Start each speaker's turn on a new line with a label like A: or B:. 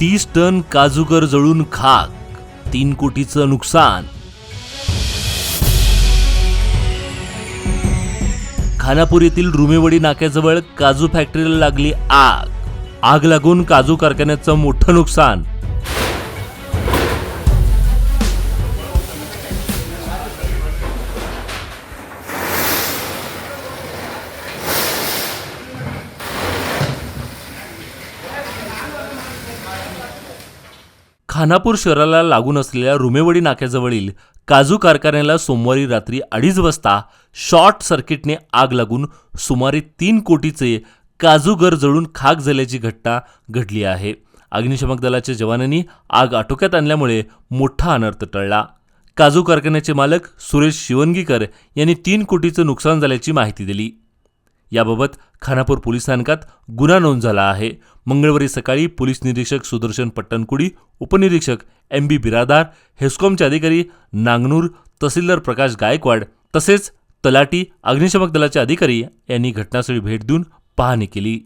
A: तीस टन काजूगर जळून खाक तीन कोटीचं नुकसान. खानापूर येथील रुमेवडी नाक्याजवळ काजू फॅक्टरीला लागली आग. आग लागून काजू कारखान्याचं मोठं नुकसान. खानापूर शहराला लागून असलेल्या रुमेवडी नाक्याजवळील काजू कारखान्याला सोमवारी रात्री अडीच वाजता शॉर्ट सर्किटने आग लागून सुमारे तीन कोटीचे काजूगर जळून खाक झाल्याची घटना घडली आहे. अग्निशमक दलाच्या जवानांनी आग आटोक्यात आणल्यामुळे मोठा अनर्थ टळला. काजू कारखान्याचे मालक सुरेश शिवनगीकर यांनी तीन कोटीचं नुकसान झाल्याची माहिती दिली. याबाबत खानापूर पोलीस स्थानकात गुन्हा नोंद झाला आहे. मंगळवारी सकाळी पोलीस निरीक्षक सुदर्शन पट्टणकुडी उपनिरीक्षक एम बी बिरादार हेस्कॉमचे अधिकारी नांगनूर तहसीलदार प्रकाश गायकवाड तसेच तलाटी अग्निशमक दलाचे अधिकारी यांनी घटनास्थळी भेट देऊन पाहणी केली.